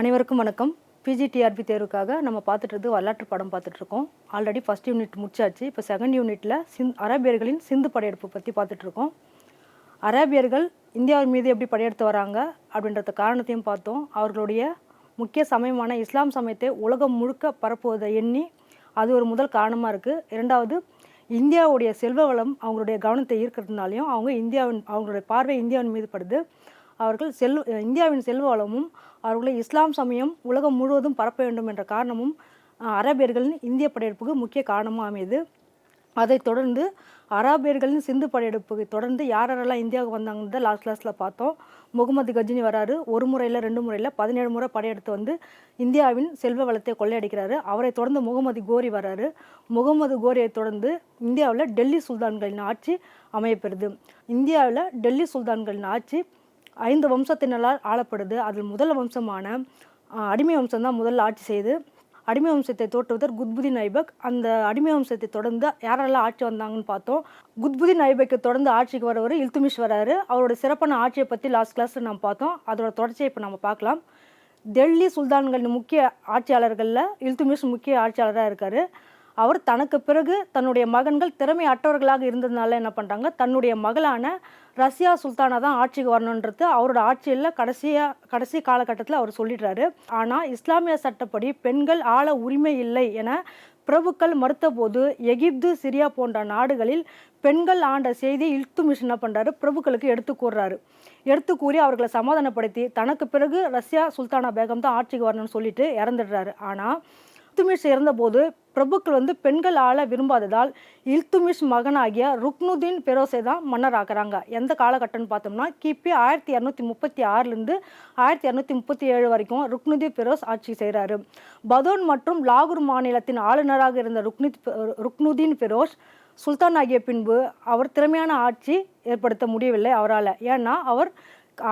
அனைவருக்கும் வணக்கம். பிஜிடிஆர்பி தேர்வுக்காக நம்ம பார்த்துட்டு வரலாற்று படம் பார்த்துட்ருக்கோம் ஆல்ரெடி ஃபஸ்ட் யூனிட் முடிச்சாச்சு. இப்போ செகண்ட் யூனிட்டில் சிந் அரேபியர்களின் சிந்து படையெடுப்பு பற்றி பார்த்துட்ருக்கோம் அராபியர்கள் அரேபியர்கள் இந்தியாவின் மீது எப்படி படையெடுத்து வராங்க அப்படின்றத காரணத்தையும் பார்த்தோம். அவர்களுடைய முக்கிய சமயமான இஸ்லாம் சமயத்தை உலகம் முழுக்க பரப்புவதை எண்ணி அது ஒரு முதல் காரணமாக இருக்குது இரண்டாவது இந்தியாவுடைய செல்வ வளம் அவங்களுடைய கவனத்தை ஈர்க்கிறதுனாலையும் அவங்க இந்தியாவின் அவங்களுடைய பார்வை இந்தியாவின் மீது படுது. அவர்கள் செல் இந்தியாவின் செல்வ வளமும் அவர்களை இஸ்லாம் சமயம் உலகம் முழுவதும் பரப்ப வேண்டும் என்ற காரணமும் அஹ், அரேபியர்களின் இந்திய படையெடுப்புக்கு முக்கிய காரணமாக அமையுது அதைத் தொடர்ந்து அராபியர்களின் சிந்து படையெடுப்புக்கு தொடர்ந்து யார் யாரெல்லாம் இந்தியாவுக்கு வந்தாங்கன்றத லாஸ்ட் கிளாஸில் பார்த்தோம். முகமது கஜினி வராரு ஒரு முறையில் ரெண்டு முறையில் பதினேழு முறை படையெடுத்து வந்து இந்தியாவின் செல்வ வளத்தை கொள்ளையடிக்கிறாரு. அவரை தொடர்ந்து முகமது கோரி வராரு. முகமது கோரியை தொடர்ந்து இந்தியாவில் டெல்லி சுல்தான்களின் ஆட்சி அமையப்பெறுது. இந்தியாவில் டெல்லி சுல்தான்களின் ஆட்சி ஐந்து வம்சத்தினரால் ஆளப்படுது. அதில் முதல் வம்சமான அடிமை வம்சம் தான் முதல்ல ஆட்சி செய்து அடிமை வம்சத்தை தோற்றுவதர் குத்புதீன் ஐபக் அந்த அடிமை வம்சத்தை தொடர்ந்து யாரெல்லாம் ஆட்சி வந்தாங்கன்னு பார்த்தோம். குத்புதீன் ஐபக்கை தொடர்ந்து ஆட்சிக்கு வரவர் இல்துமிஷ் வராரு அவரோட சிறப்பான ஆட்சியை பற்றி லாஸ்ட் கிளாஸில் நம்ம பார்த்தோம். அதோட தொடர்ச்சியை இப்போ நம்ம பார்க்கலாம். டெல்லி சுல்தான்களின் முக்கிய ஆட்சியாளர்களில் இல்துமிஷ் முக்கிய ஆட்சியாளராக இருக்கார். அவர் தனக்கு பிறகு தன்னுடைய மகன்கள் திறமை அற்றவர்களாக இருந்ததுனால என்ன பண்ணுறாங்க தன்னுடைய மகளான ரஷ்யா சுல்தானா தான் ஆட்சிக்கு வரணுன்றது அவரோட ஆட்சியில் கடைசியாக கடைசி காலகட்டத்தில் அவர் சொல்லிடுறாரு. ஆனால் இஸ்லாமிய சட்டப்படி பெண்கள் ஆள உரிமை இல்லை என பிரபுக்கள் மறுத்தபோது எகிப்து சிரியா போன்ற நாடுகளில் பெண்கள் ஆண்ட செய்தி இல்துமிஷ் என்ன பண்ணுறாரு பிரபுக்களுக்கு எடுத்து கூறுறாரு. எடுத்து கூறி அவர்களை சமாதானப்படுத்தி தனக்கு பிறகு ரஷ்யா சுல்தானா பேகம் தான் ஆட்சிக்கு வரணும்னு சொல்லிட்டு இறந்துடுறாரு. ஆனால் இல்துமிஷ் இறந்தபோது பிரபுக்கள் வந்து பெண்கள் ஆள விரும்பாததால் இல்துமிஷ் மகனாகிய ருக்னுதீன் பெரோஸை தான் மன்னர் மன்னராக்குறாங்க எந்த காலகட்டம்னு பார்த்தோம்னா கிபி ஆயிரத்தி இரநூத்தி முப்பத்தி ஆறுலேருந்து ஆயிரத்தி இரநூத்தி முப்பத்தி ஏழு வரைக்கும் ருக்னுதீன் பெரோஸ் ஆட்சி செய்கிறாரு பதோன் மற்றும் லாகூர் மாநிலத்தின் ஆளுநராக இருந்த ருக்னித் ருக்னுதீன் பெரோஸ் சுல்தான் ஆகிய பின்பு அவர் திறமையான ஆட்சி ஏற்படுத்த முடியவில்லை அவரால். ஏன்னா அவர்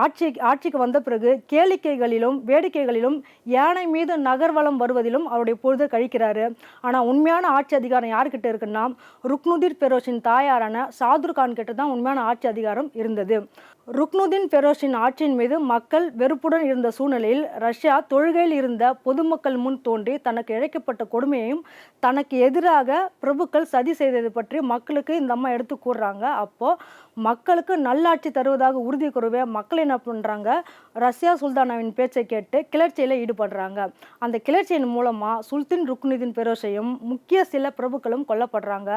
ஆட்சி ஆட்சிக்கு வந்த பிறகு கேளிக்கைகளிலும் வேடிக்கைகளிலும் யானை மீது நகர்வலம் வருவதிலும் அவருடைய பொழுது கழிக்கிறாரு. ஆனால் உண்மையான ஆட்சி அதிகாரம் யார்கிட்ட இருக்குன்னா ருக்னுதீர் பெரோஷின் தாயாரான சாதுர் கான் கிட்ட தான் உண்மையான ஆட்சி அதிகாரம் இருந்தது. ருக்னுதீன் பெரோஷின் ஆட்சியின் மீது மக்கள் வெறுப்புடன் இருந்த சூழ்நிலையில் ரஷ்யா தொழுகையில் இருந்த பொதுமக்கள் முன் தோன்றி தனக்கு இழைக்கப்பட்ட கொடுமையையும் தனக்கு எதிராக பிரபுக்கள் சதி செய்தது பற்றி மக்களுக்கு இந்த அம்மா எடுத்து கூறுறாங்க. அப்போ மக்களுக்கு நல்லாட்சி தருவதாக உறுதி கூறவே மக்கள் என்ன பண்ணுறாங்க ரஷ்யா சுல்தானாவின் பேச்சை கேட்டு கிளர்ச்சியில் ஈடுபடுறாங்க. அந்த கிளர்ச்சியின் மூலமாக சுல்தின் ருக்னுதீன் பெரோஷையும் முக்கிய சில பிரபுக்களும் கொல்லப்படுறாங்க.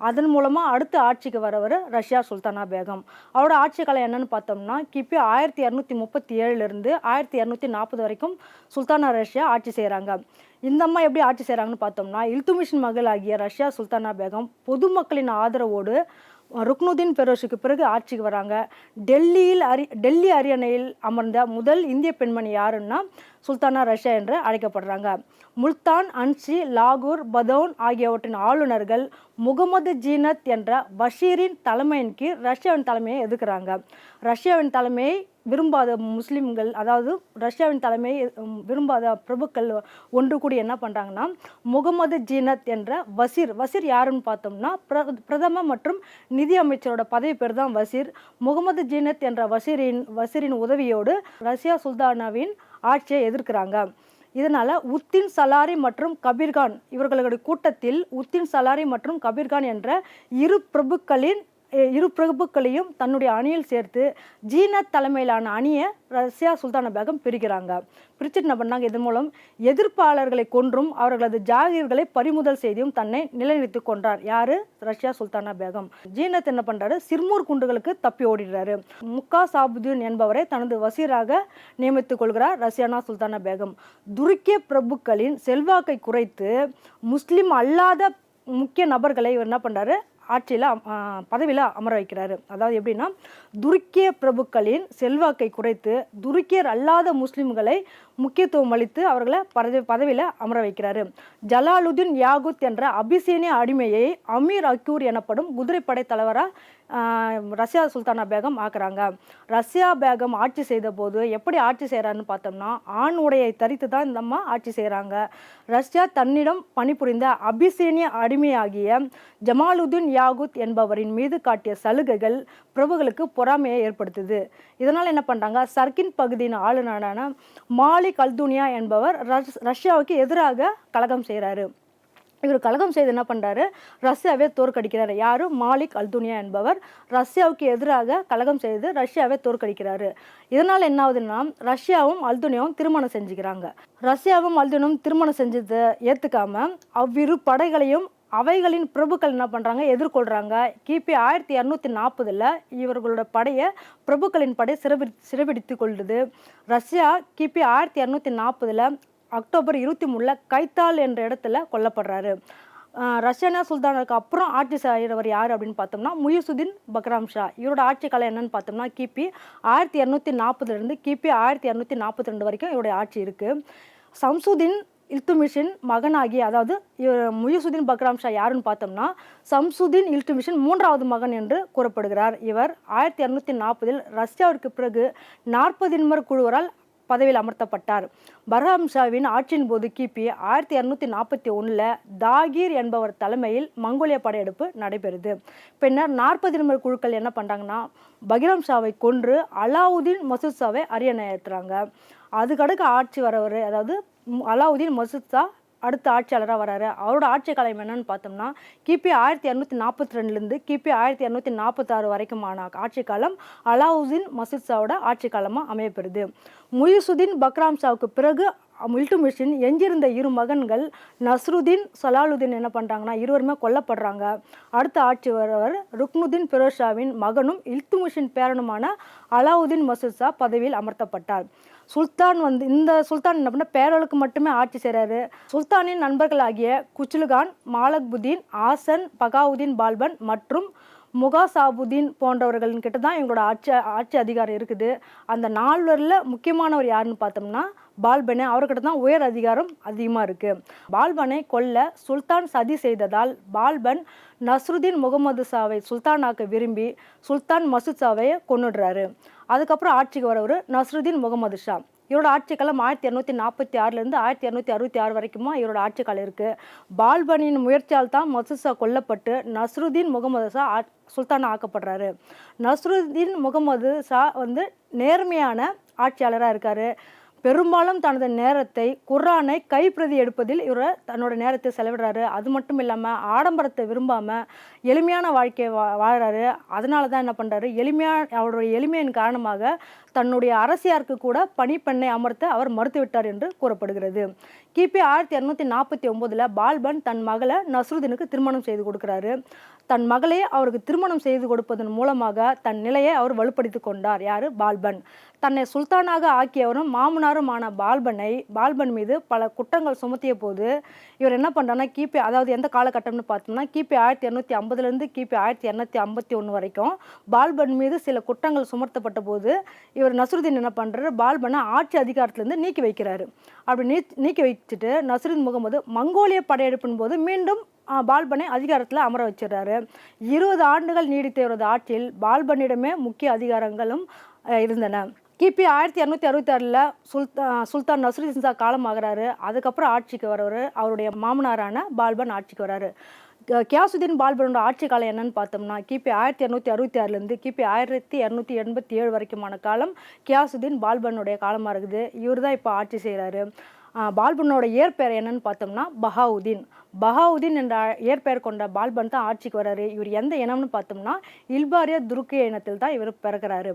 அதன் மூலமாக அடுத்த ஆட்சிக்கு வரவர் ரஷ்யா சுல்தானா பேகம். அவரோட ஆட்சி காலம் என்னன்னு பார்த்தோம்னா கிபி ஆயிரத்தி இரநூத்தி முப்பத்தி ஏழுலேருந்து ஆயிரத்தி இரநூத்தி நாற்பது வரைக்கும் சுல்தானா ரஷ்யா ஆட்சி செய்கிறாங்க இந்த அம்மா எப்படி ஆட்சி செய்கிறாங்கன்னு பார்த்தோம்னா இல்துமிஷின் மகள் ஆகிய ரஷ்யா சுல்தானா பேகம் பொதுமக்களின் ஆதரவோடு ருக்னுதீன் பெரோஷுக்கு பிறகு ஆட்சிக்கு வராங்க. டெல்லியில் அரி டெல்லி அரியணையில் அமர்ந்த முதல் இந்திய பெண்மணி யாருன்னா சுல்தானா ரஷ்யா என்று அழைக்கப்படுறாங்க. முல்தான் அன்சி லாகூர் பதௌன் ஆகியவற்றின் ஆளுநர்கள் முகமது ஜீனத் என்ற பஷீரின் தலைமையின் கீழ் ரஷ்யாவின் தலைமையை எதிர்க்கிறாங்க. ரஷ்யாவின் தலைமையை விரும்பாத முஸ்லீம்கள் அதாவது ரஷ்யாவின் தலைமையை விரும்பாத பிரபுக்கள் ஒன்று கூடி என்ன பண்ணுறாங்கன்னா முகமது ஜீனத் என்ற வசீர் வசீர் யாருன்னு பார்த்தோம்னா பிர பிரதம மற்றும் நிதி அமைச்சரோட பதவி பேர் தான் வசீர். முகமது ஜீனத் என்ற வசீரின் வசீரின் உதவியோடு ரஷ்யா சுல்தானாவின் ஆட்சியை எதிர்க்கிறாங்க. இதனால் உத்தின் சலாரி மற்றும் கபீர்கான் இவர்களுடைய கூட்டத்தில் உத்தின் சலாரி மற்றும் கபீர்கான் என்ற இரு பிரபுக்களின் இரு பிரபுக்களையும் தன்னுடைய அணியில் சேர்த்து ஜீனத் தலைமையிலான அணியை ரஷ்யா சுல்தானா பேகம் பிரிக்கிறாங்க. பிரிச்சுட்டு என்ன பண்ணாங்க? இதன் மூலம் எதிர்ப்பாளர்களை கொன்றும் அவர்களது ஜாகீர்களை பறிமுதல் செய்தியும் தன்னை நிலைநிறுத்தி கொண்டார் யாரு? ரஷ்யா சுல்தானா பேகம். ஜீனத் என்ன பண்றாரு? சிர்மூர் குண்டுகளுக்கு தப்பி ஓடிடுறாரு. முக்கா சாபுதீன் என்பவரை தனது வசீராக நியமித்துக் கொள்கிறார் ரஷ்யானா சுல்தானா பேகம். துருக்கிய பிரபுக்களின் செல்வாக்கை குறைத்து முஸ்லிம் அல்லாத முக்கிய நபர்களை இவர் என்ன பண்றாரு? ஆட்சியில் பதவியில் அமர வைக்கிறாரு. அதாவது எப்படின்னா துருக்கிய பிரபுக்களின் செல்வாக்கை குறைத்து துருக்கியர் அல்லாத முஸ்லிம்களை முக்கியத்துவம் அளித்து அவர்களை பதவி பதவியில் அமர வைக்கிறாரு. ஜலாலுதீன் யாகுத் என்ற அபிசீனிய அடிமையை அமீர் அக்யூர் எனப்படும் குதிரைப்படை தலைவராக ரஷ்யா சுல்தானா பேகம் ஆக்குறாங்க. ரஷ்யா பேகம் ஆட்சி செய்த போது எப்படி ஆட்சி செய்கிறாருன்னு பார்த்தோம்னா ஆண் உடையை தரித்து தான் இந்த அம்மா ஆட்சி செய்கிறாங்க ரஷ்யா தன்னிடம் பணிபுரிந்த அபிசேனிய அடிமையாகிய ஜமாலுதீன் யாகுத் என்பவரின் மீது காட்டிய சலுகைகள் பிரபுகளுக்கு பொறாமையை ஏற்படுத்துது. இதனால் என்ன பண்ணுறாங்க சர்க்கின் பகுதியின் ஆளுநரான மாலிக் கல்துனியா என்பவர் ரஷ்- ரஷ்யாவுக்கு எதிராக கலகம் செய்கிறாரு இவர் கலகம் செய்து என்ன பண்ணுறாரு ரஷ்யாவே தோற்கடிக்கிறார். யாரும் மாலிக் அல்துனியா என்பவர் ரஷ்யாவுக்கு எதிராக கலகம் செய்து ரஷ்யாவை தோற்கடிக்கிறாரு. இதனால் என்ன ஆகுதுன்னா ரஷ்யாவும் அல்துனியாவும் திருமணம் செஞ்சுக்கிறாங்க. ரஷ்யாவும் அல்துனியாவும் திருமணம் செஞ்சதை ஏற்றுக்காம அவ்விரு படைகளையும் அவைகளின் பிரபுக்கள் என்ன பண்ணுறாங்க எதிர்கொள்கிறாங்க கிபி ஆயிரத்தி இரநூத்தி நாற்பதில் இவர்களோட படையை பிரபுக்களின் படை சிறபி சிறைபிடித்து கொள்ளுது. ரஷ்யா கிபி ஆயிரத்தி இரநூத்தி நாற்பதில் அக்டோபர் இருபத்தி மூணில் கைத்தால் என்ற இடத்துல கொல்லப்படுறாரு. ரஷ்யானா சுல்தானுக்கு அப்புறம் ஆட்சி செய்கிறவர் யார் அப்படின்னு பார்த்தோம்னா முயுசுதீன் பக்ராம் ஷா இவரோட ஆட்சி காலம் என்னன்னு பார்த்தோம்னா கிபி ஆயிரத்தி இரநூத்தி நாற்பதுலேருந்து கிபி ஆயிரத்தி இரநூத்தி நாற்பத்தி ரெண்டு வரைக்கும் இவருடைய ஆட்சி இருக்குது சம்சுதீன் இல்துமிஷின் மகனாகி அதாவது இவர் முயுசுதீன் பக்ராம் ஷா யாருன்னு பார்த்தோம்னா சம்சுதீன் இல்துமிஷின் மூன்றாவது மகன் என்று கூறப்படுகிறார். இவர் ஆயிரத்தி இரநூத்தி நாற்பதில் ரஷ்யாவிற்கு பிறகு நாற்பது நாற்பதின்மர் குழுவரால் பதவியில் அமர்த்தப்பட்டார். பர்ஹாம் ஷாவின் ஆட்சியின் போது கிபி ஆயிரத்தி இரநூத்தி நாற்பத்தி ஒன்றில் தாகீர் என்பவர் தலைமையில் மங்கோலிய படையெடுப்பு நடைபெறுது. பின்னர் நாற்பது நிமிட குழுக்கள் என்ன பண்ணுறாங்கன்னா பகிரம் ஷாவை கொன்று அலாவுதீன் மசூத் ஷாவை அரியணை ஏற்றுறாங்க அதுக்கடுக்கு ஆட்சி வரவர் அதாவது அலாவுதீன் மசூத் அடுத்த ஆட்சியாளராக வராரு. அவரோட ஆட்சி காலம் என்னன்னு பார்த்தோம்னா கிபி ஆயிரத்தி இரநூத்தி நாற்பத்தி ரெண்டுலேருந்து கிபி ஆயிரத்தி இரநூத்தி நாற்பத்தாறு வரைக்குமான ஆட்சி காலம் அலாவுதீன் மசூத்ஷாவோட ஆட்சி காலமாக அமையப்பெறுது. முயுசுதீன் பக்ராம் ஷாவுக்கு பிறகு மில்டுமிஷின் எஞ்சிருந்த இரு மகன்கள் நஸ்ருதீன் சலாலுதீன் என்ன பண்ணுறாங்கன்னா இருவருமே கொல்லப்படுறாங்க. அடுத்த ஆட்சி வரவர் ருக்னுதீன் பிரோஷாவின் மகனும் இல்துமிஷின் பேரனுமான அலாவுதீன் மசூத் ஷா பதவியில் அமர்த்தப்பட்டார். சுல்தான் வந்து இந்த சுல்தான் என்ன பண்ண பேரர்களுக்கு மட்டுமே ஆட்சி செய்கிறாரு சுல்தானின் நண்பர்களாகிய குச்லுகான் மாலக்புதீன் ஆசன் பகாவுதீன் பால்பன் மற்றும் முகாசாபுதீன் போன்றவர்களின் கிட்ட தான் இவங்களோட ஆட்சி ஆட்சி அதிகாரம் இருக்குது. அந்த நால்வரில் முக்கியமானவர் யாருன்னு பார்த்தோம்னா பால்பனே. அவர்கிட்ட தான் உயர் அதிகாரம் அதிகமாக இருக்குது பால்பனை கொல்ல சுல்தான் சதி செய்ததால் பால்பன் நஸ்ருதீன் முகமது சாவை சுல்தானாக்க விரும்பி சுல்தான் மசூத் சாவையை கொண்டுடுறாரு அதுக்கப்புறம் ஆட்சிக்கு வரவர் நஸ்ருதீன் முகமது ஷா. இவரோட ஆட்சி காலம் ஆயிரத்தி இரநூத்தி நாற்பத்தி ஆறுலேருந்து ஆயிரத்தி இரநூத்தி அறுபத்தி ஆறு வரைக்குமா இவரோட ஆட்சி காலம் இருக்குது பால்பனின் முயற்சியால் தான் மசூசா கொல்லப்பட்டு நஸ்ருதீன் முகமது ஷா ஆ சுல்தானா ஆக்கப்படுறாரு. நஸ்ருதீன் முகமது ஷா வந்து நேர்மையான ஆட்சியாளராக இருக்கார். பெரும்பாலும் தனது நேரத்தை குர்ஆனை கைப்பிரதி எடுப்பதில் இவர் தன்னோட நேரத்தை செலவிடுறாரு. அது மட்டும் இல்லாமல் ஆடம்பரத்தை விரும்பாமல் எளிமையான வாழ்க்கையை வா வாழ்கிறாரு அதனால தான் என்ன பண்ணுறாரு எளிமையான அவருடைய எளிமையின் காரணமாக தன்னுடைய அரசியாருக்கு கூட பணிப்பெண்ணை அமர்த்த அவர் மறுத்துவிட்டார் என்று கூறப்படுகிறது. கிபி ஆயிரத்தி இரநூத்தி நாற்பத்தி ஒம்போதில் பால்பன் தன் மகளை நஸ்ருதீனுக்கு திருமணம் செய்து கொடுக்குறாரு. தன் மகளை அவருக்கு திருமணம் செய்து கொடுப்பதன் மூலமாக தன் நிலையை அவர் வலுப்படுத்தி கொண்டார். யார்? பால்பன். தன்னை சுல்தானாக ஆக்கியவரும் மாமனாருமான பால்பனை பால்பன் மீது பல குற்றங்கள் சுமத்திய போது இவர் என்ன பண்ணுறாருன்னா கிபி அதாவது எந்த காலகட்டம்னு பார்த்தோம்னா கிபி ஆயிரத்தி இரநூத்தி ஐம்பதுலேருந்து கிபி ஆயிரத்தி இரநூத்தி ஐம்பத்தி ஒன்று வரைக்கும் பால்பன் மீது சில குற்றங்கள் சுமர்த்தப்பட்ட போது இவர் நஸ்ருதீன் என்ன பண்ணுறாரு பால்பனை ஆட்சி அதிகாரத்திலேருந்து நீக்கி வைக்கிறாரு. அப்படி நீ நீக்கி வச்சுட்டு நசுருதீன் முகமது மங்கோலிய படையெடுப்பின் போது மீண்டும் பால்பனை அதிகாரத்தில் அமர வச்சிடுறாரு. இருபது ஆண்டுகள் நீடித்த இவரது ஆட்சியில் பால்பனிடமே முக்கிய அதிகாரங்களும் இருந்தன. கிபி ஆயிரத்தி இரநூத்தி அறுபத்தாறில் சுல்தா சுல்தான் நஸ்ருதீன் ஷா காலமாகிறாரு. அதுக்கப்புறம் ஆட்சிக்கு வரவர் அவருடைய மாமனாரான பால்பன் ஆட்சிக்கு வராரு. கியாசுதீன் பால்பனோட ஆட்சி காலம் என்னன்னு பார்த்தோம்னா கிபி ஆயிரத்தி இரநூத்தி அறுபத்தி ஆறுலேருந்து கிபி ஆயிரத்தி இரநூத்தி எண்பத்தி ஏழு வரைக்குமான காலம் கியாசுதீன் பால்பனுடைய காலமாக இருக்குது. இவர் தான் இப்போ ஆட்சி செய்கிறாரு பால்பனோட இயற்பெயர் என்னன்னு பார்த்தோம்னா பஹாவுதீன். பஹாவுதீன் என்ற இயற்பெயர் கொண்ட பால்பன் தான் ஆட்சிக்கு வர்றாரு இவர் எந்த இனம்னு பார்த்தோம்னா இல்பாரிய துருக்கிய இனத்தில் தான் இவர் பிறக்கிறாரு.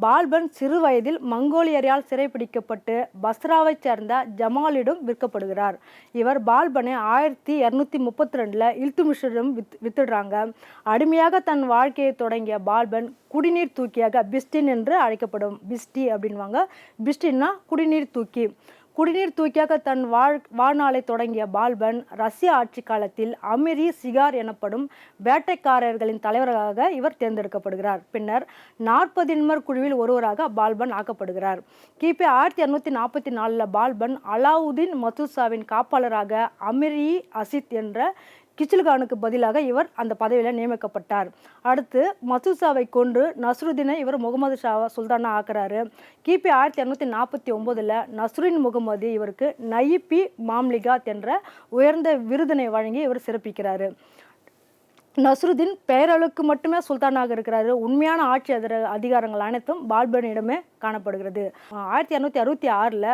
பால்பன் சிறு வயதில் மங்கோலியரால் சிறைப்பிடிக்கப்பட்டு பஸ்ராவைச் சேர்ந்த ஜமாலிடம் விற்கப்படுகிறார். இவர் பால்பனை ஆயிரத்தி இரநூத்தி முப்பத்தி ரெண்டில் இல்துமிஷிடம் வித் வித்துடுறாங்க. அடிமையாக தன் வாழ்க்கையை தொடங்கிய பால்பன் குடிநீர் தூக்கியாக பிஸ்டின் என்று அழைக்கப்படும். பிஸ்டி அப்படின்வாங்க. பிஸ்டின்னா குடிநீர் தூக்கி. குடிநீர் தூக்கியாக தன் வாழ் வாழ்நாளை தொடங்கிய பால்பன் ரஷ்ய ஆட்சி காலத்தில் அமிரி சிகார் எனப்படும் வேட்டைக்காரர்களின் தலைவராக இவர் தேர்ந்தெடுக்கப்படுகிறார். பின்னர் நாற்பதின்மர் குழுவில் ஒருவராக பால்பன் ஆக்கப்படுகிறார். கிபி ஆயிரத்தி இரநூத்தி நாற்பத்தி நாலில் பால்பன் அலாவுதீன் மசூசாவின் காப்பாளராக அமிரி அசித் என்ற கிச்சில்கானுக்கு பதிலாக இவர் அந்த பதவியில் நியமிக்கப்பட்டார். அடுத்து மசூசாவை கொன்று நஸ்ருதீனை இவர் முகமது ஷாவா சுல்தானா ஆக்குறாரு. கிபி ஆயிரத்தி இரநூத்தி நாற்பத்தி ஒம்போதில் நஸ்ருன் முகமது இவருக்கு நயிப்பி மாம்லிகாத் என்ற உயர்ந்த விருதினை வழங்கி இவர் சிறப்பிக்கிறாரு. நஸ்ருதீன் பெயரளவுக்கு மட்டுமே சுல்தானாக இருக்கிறாரு. உண்மையான ஆட்சி அதிர அதிகாரங்கள் அனைத்தும் பால்பனிடமே காணப்படுகிறது. ஆயிரத்தி இரநூத்தி அறுபத்தி ஆறில்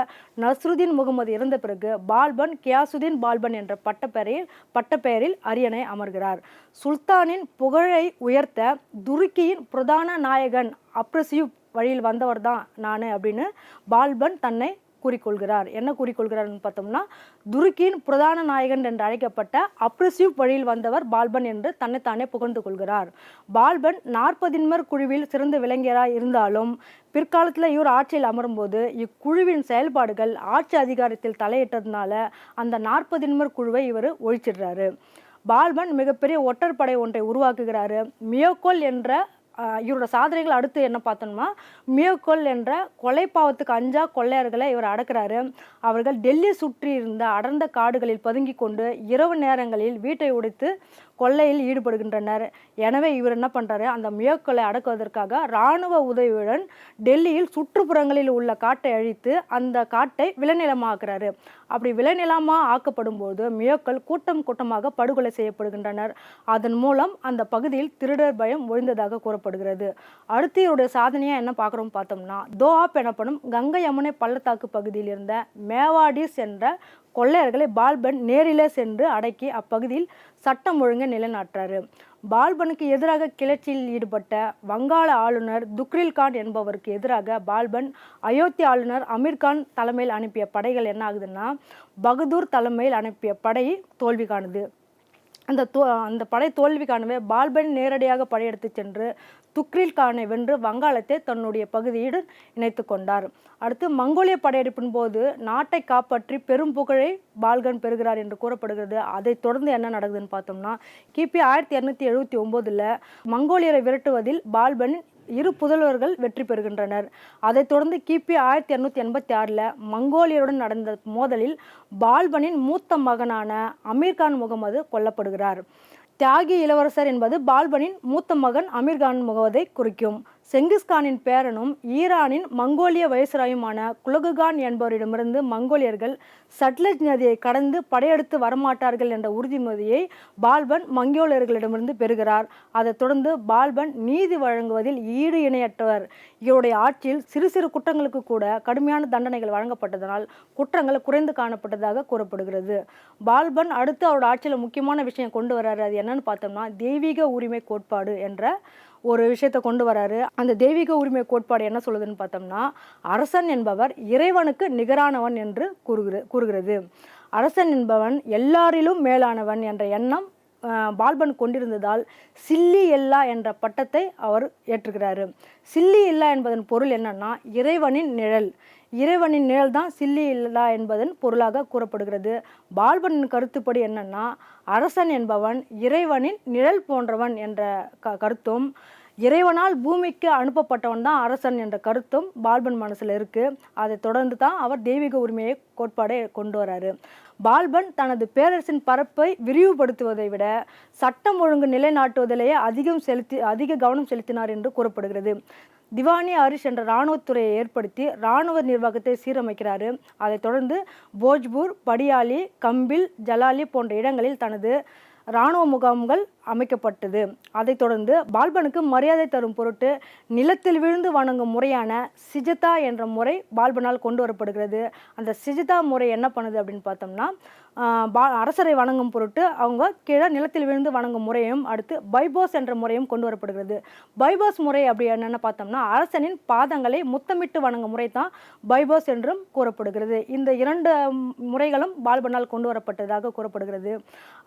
நஸ்ருதீன் முகமது இறந்த பிறகு பால்பன் கியாசுதீன் பால்பன் என்ற பட்டப்பெயரில் பட்டப்பெயரில் அரியணை அமர்கிறார். சுல்தானின் புகழை உயர்த்த துருக்கியின் பிரதான நாயகன் அப்ரசியூப் வழியில் வந்தவர் தான் நான் அப்படின்னு பால்பன் தன்னை கூறிக்கொள்கிறார். என்ன கூறிக்கொள்கிறார்னு பார்த்தோம்னா துருக்கியின் பிரதான நாயகன் என்று அழைக்கப்பட்ட அப்ரசிவ் வழியில் வந்தவர் பால்பன் என்று தன்னைத்தானே புகழ்ந்து கொள்கிறார். பால்பன் நாற்பதின்மர் குழுவில் சிறந்து விளைஞராக இருந்தாலும் பிற்காலத்தில் இவர் ஆட்சியில் அமரும்போது இக்குழுவின் செயல்பாடுகள் ஆட்சி அதிகாரத்தில் தலையிட்டதுனால அந்த நாற்பதின்மர் குழுவை இவர் ஒழிச்சிடுறாரு. பால்பன் மிகப்பெரிய ஒற்றற்படை ஒன்றை உருவாக்குகிறாரு. மியோக்கோல் என்ற இவரோட சாதனைகள் அடுத்து என்ன பார்த்தோம்னா மியோக்கோல் என்ற கொலைப்பாவத்துக்கு அஞ்சா கொள்ளையர்களை இவர் அடக்கிறாரு. அவர்கள் டெல்லி சுற்றி இருந்த அடர்ந்த காடுகளில் பதுங்கி கொண்டு இரவு நேரங்களில் வீட்டை உடைத்து கொள்ளையில் ஈடுபடுகின்றனர். எனவே இவர் என்ன பண்ணுறாரு அந்த மியோக்களை அடக்குவதற்காக இராணுவ உதவியுடன் டெல்லியில் சுற்றுப்புறங்களில் உள்ள காட்டை அழித்து அந்த காட்டை விளைநிலமாக்குறாரு. அப்படி விளைநிலமாக ஆக்கப்படும் போது மியோக்கள் கூட்டம் கூட்டமாக படுகொலை செய்யப்படுகின்றனர். அதன் மூலம் அந்த பகுதியில் திருடர் பயம் ஒழிந்ததாக கூறப்படுகிறது. அடுத்து இவருடைய சாதனையாக என்ன பார்க்குறோம் பார்த்தோம்னா தோஆப் எனப்படும் கங்கை யமுனை பள்ளத்தாக்கு பகுதியில் இருந்த மேவாடிஸ் என்ற கொள்ளையர்களை பால்பன் நேரிலே சென்று அடக்கி அப்பகுதியில் சட்டம் ஒழுங்கை நிலைநாட்டுறாரு. பால்பனுக்கு எதிராக கிளர்ச்சியில் ஈடுபட்ட வங்காள ஆளுநர் துக்ரில் கான் என்பவருக்கு எதிராக பால்பன் அயோத்தி ஆளுநர் அமீர்கான் தலைமையில் அனுப்பிய படைகள் என்ன ஆகுதுன்னா பகதூர் தலைமையில் அனுப்பிய படை தோல்வி காணுது. அந்த தோ அந்த படை தோல்வி காணவே பால்பன் நேரடியாக படையெடுத்து சென்று துக்ரில் கானை வென்று வங்காளத்தை தன்னுடைய பகுதியுடன் இணைத்து கொண்டார். அடுத்து மங்கோலிய படையெடுப்பின் போது நாட்டை காப்பாற்றி பெரும் புகழை பால்கன் பெறுகிறார் என்று கூறப்படுகிறது. அதைத் தொடர்ந்து என்ன நடக்குதுன்னு பார்த்தோம்னா கிபி ஆயிரத்தி இரநூத்தி எழுபத்தி ஒம்போதில் மங்கோலியரை விரட்டுவதில் பால்பன் இரு புதல்வர்கள் வெற்றி பெறுகின்றனர். அதைத் தொடர்ந்து கிபி ஆயிரத்தி இரநூத்தி எண்பத்தி ஆறில் மங்கோலியருடன் நடந்த மோதலில் பால்பனின் மூத்த மகனான அமீர்கான் முகமது கொல்லப்படுகிறார். தியாகி இளவரசர் என்பது பால்பனின் மூத்த மகன் அமீர்கான் முகவதை குறிக்கும். செங்கிஸ்கானின் பேரனும் ஈரானின் மங்கோலிய வைஸ்ராயுமான குலகுகான் என்பவரிடமிருந்து மங்கோலியர்கள் சட்லஜ் நதியை கடந்து படையெடுத்து வரமாட்டார்கள் என்ற உறுதிமொழியை பால்பன் மங்கோலியர்களிடமிருந்து பெறுகிறார். அதைத் தொடர்ந்து பால்பன் நீதி வழங்குவதில் ஈடு இணையற்றவர். இவருடைய ஆட்சியில் சிறு சிறு குற்றங்களுக்கு கூட கடுமையான தண்டனைகள் வழங்கப்பட்டதனால் குற்றங்கள் குறைந்து காணப்பட்டதாக கூறப்படுகிறது. பால்பன் அடுத்து அவரோட ஆட்சியில் முக்கியமான விஷயம் கொண்டு வர்றாரு. அது என்னன்னு பார்த்தோம்னா தெய்வீக உரிமை கோட்பாடு என்ற ஒரு விஷயத்தை கொண்டு வராரு. அந்த தெய்வீக உரிமை கோட்பாடு என்ன சொல்லுதுன்னு பார்த்தோம்னா அரசன் என்பவர் இறைவனுக்கு நிகரானவன் என்று கூறுகிற கூறுகிறது. அரசன் என்பவன் எல்லாரிலும் மேலானவன் என்ற எண்ணம் பால்பன் கொண்டிருந்ததால் சில்லி எல்லா என்ற பட்டத்தை அவர் ஏற்றுகிறாரு. சில்லி இல்லா என்பதன் பொருள் என்னன்னா இறைவனின் நிழல். இறைவனின் நிழல் தான் சில்லி இல்லா என்பதன் பொருளாக கூறப்படுகிறது. பால்பனின் கருத்துப்படி என்னன்னா அரசன் என்பவன் இறைவனின் நிழல் போன்றவன் என்ற க கருத்தும் இறைவனால் பூமிக்கு அனுப்பப்பட்டவன் தான் அரசன் என்ற கருத்தும் பால்பன் மனசில் இருக்குது அதை தொடர்ந்து தான் அவர் தெய்வீக உரிமையை கோட்பாடை கொண்டு வராரு. பால்பன் தனது பேரரசின் பரப்பை விரிவுபடுத்துவதை விட சட்டம் ஒழுங்கு நிலைநாட்டுவதிலேயே அதிகம் செலுத்தி அதிக கவனம் செலுத்தினார் என்று கூறப்படுகிறது. திவானி ஹரிஷ் என்ற இராணுவத்துறையை ஏற்படுத்தி இராணுவ நிர்வாகத்தை சீரமைக்கிறாரு. அதைத் தொடர்ந்து போஜ்பூர் படியாலி கம்பில் ஜலாலி போன்ற இடங்களில் தனது இராணுவ முகாம்கள் அமைக்கப்பட்டது. அதைத் தொடர்ந்து பால்பனுக்கு மரியாதை தரும் பொருட்டு நிலத்தில் விழுந்து வணங்கும் முறையான சிஜதா என்ற முறை பால்பனால் கொண்டு வரப்படுகிறது. அந்த சிஜதா முறை என்ன பண்ணுது அப்படின்னு பார்த்தோம்னா பா அரசரை வணங்கும் பொருட்டு அவங்க கீழே நிலத்தில் விழுந்து வணங்கும் முறையும் அடுத்து பைபோஸ் என்ற முறையும் கொண்டு வரப்படுகிறது. பைபோஸ் முறை அப்படி என்னென்னு பார்த்தோம்னா அரசனின் பாதங்களை முத்தமிட்டு வணங்கும் முறை தான் பைபோஸ் என்றும் கூறப்படுகிறது. இந்த இரண்டு முறைகளும் பால்பனால் கொண்டு வரப்பட்டதாக கூறப்படுகிறது.